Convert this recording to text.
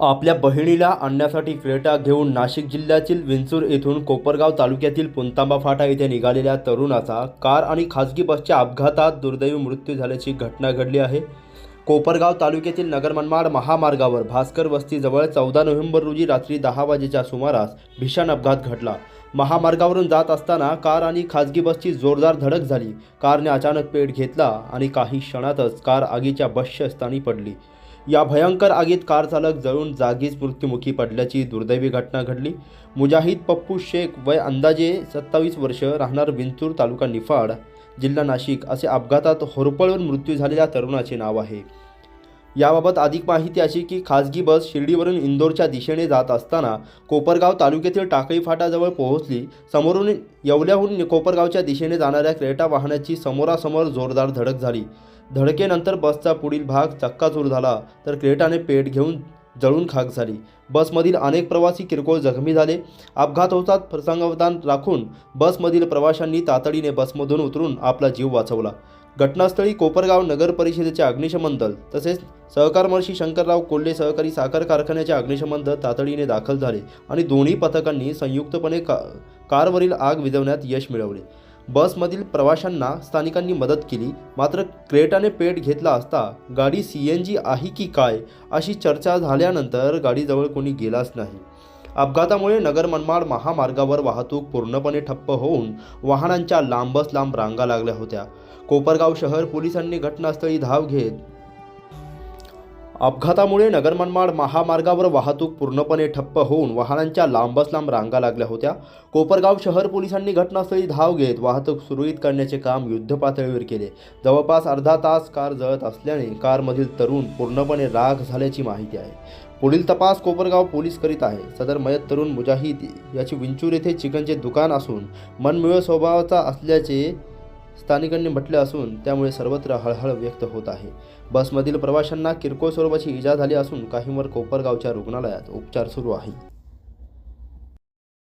आपल्या बहिणीला आणण्यासाठी क्रेटा घेऊन नाशिक जिल्ह्यातील विंचूर येथून कोपरगाव तालुक्यातील पुंतांबा फाटा येथे निघालेल्या तरुणाचा कार आणि खाजगी बसच्या अपघातात दुर्दैवी मृत्यू झाल्याची घटना घडली आहे. कोपरगाव तालुक्यातील नगर मनमाड महामार्गावर भास्कर वस्तीजवळ चौदा नोव्हेंबर रोजी रात्री दहा वाजेच्या सुमारास भीषण अपघात घडला. महामार्गावरून जात असताना कार आणि खाजगी बसची जोरदार धडक झाली. कारने अचानक पेट घेतला आणि काही क्षणातच कार आगीच्या बसच्या पडली. या भयंकर आगीत कार चालक जळून जागीच मृत्युमुखी पडल्याची दुर्दैवी घटना घडली. मुजाहिद पप्पू शेख वय अंदाजे सत्तावीस वर्ष राहणार विंचूर तालुका निफाड जिल्हा नाशिक असे अपघातात होरपळून मृत्यू झालेल्या तरुणाचे नाव आहे. याबाबत अधिक माहिती अशी की खासगी बस शिर्डीवरून इंदोरच्या दिशेने जात असताना कोपरगाव तालुक्यातील टाकळी फाटाजवळ पोहोचली. समोरून येवल्याहून कोपरगावच्या दिशेने जाणाऱ्या क्रेटा वाहनाची समोरासमोर जोरदार धडक झाली. धडकेनंतर बसचा पुढील भाग चक्काचूर झाला तर क्रेटाने पेट घेऊन जळून खाक झाली. बसमधील अनेक प्रवासी किरकोळ जखमी झाले. अपघात होतात प्रसंगावधान राखून बसमधील प्रवाशांनी तातडीने बसमधून उतरून आपला जीव वाचवला. घटनास्थळी कोपरगाव नगर परिषदेचे अग्निशमन दल तसेच सहकारमर्षी शंकरराव कोल्हे सहकारी साखर कारखान्याचे अग्निशमन दल तातडीने दाखल झाले आणि दोन्ही पथकांनी संयुक्तपणे का कारवरील आग विझवण्यात यश मिळवले. बसमधील प्रवाशांना स्थानिकांनी मदत केली. मात्र क्रेटाने पेट घेतला असता गाडी सी एन जी आहे की काय अशी चर्चा झाल्यानंतर गाडीजवळ कोणी गेलाच नाही. अपघातामुळे नगर मनमाड महामार्गावर वाहतूक पूर्णपणे ठप्प होऊन वाहनांच्या लांबच लांब रांगा लागल्या होत्या. कोपरगाव शहर पोलिसांनी घटनास्थळी धाव घेत अपघातामुळे नगर मनमाड महामार्गावर वाहतूक पूर्णपणे ठप्प होऊन वाहनांच्या लांबच लांब रांगा लागल्या होत्या. कोपरगाव शहर पोलिसांनी घटनास्थळी धाव घेत वाहतूक सुरळीत करण्याचे काम युद्धपातळीवर केले. जवळपास अर्धा तास कार जळत असल्याने कारमधील तरुण पूर्णपणे राख झाल्याची माहिती आहे. पुढील तपास कोपरगाव पोलीस करीत आहे. सदर मयत तरुण मुजाहिद याची विंचूर येथे चिकनचे दुकान असून मनमिळ स्वभावाचा असल्याचे स्थानिकांनी म्हटले असून त्यामुळे सर्वत्र हळहळ व्यक्त होत आहे. बसमधील प्रवाशांना किरकोळ स्वरूपाची इजा झाली असून काहींवर कोपरगावच्या रुग्णालयात उपचार सुरू आहे.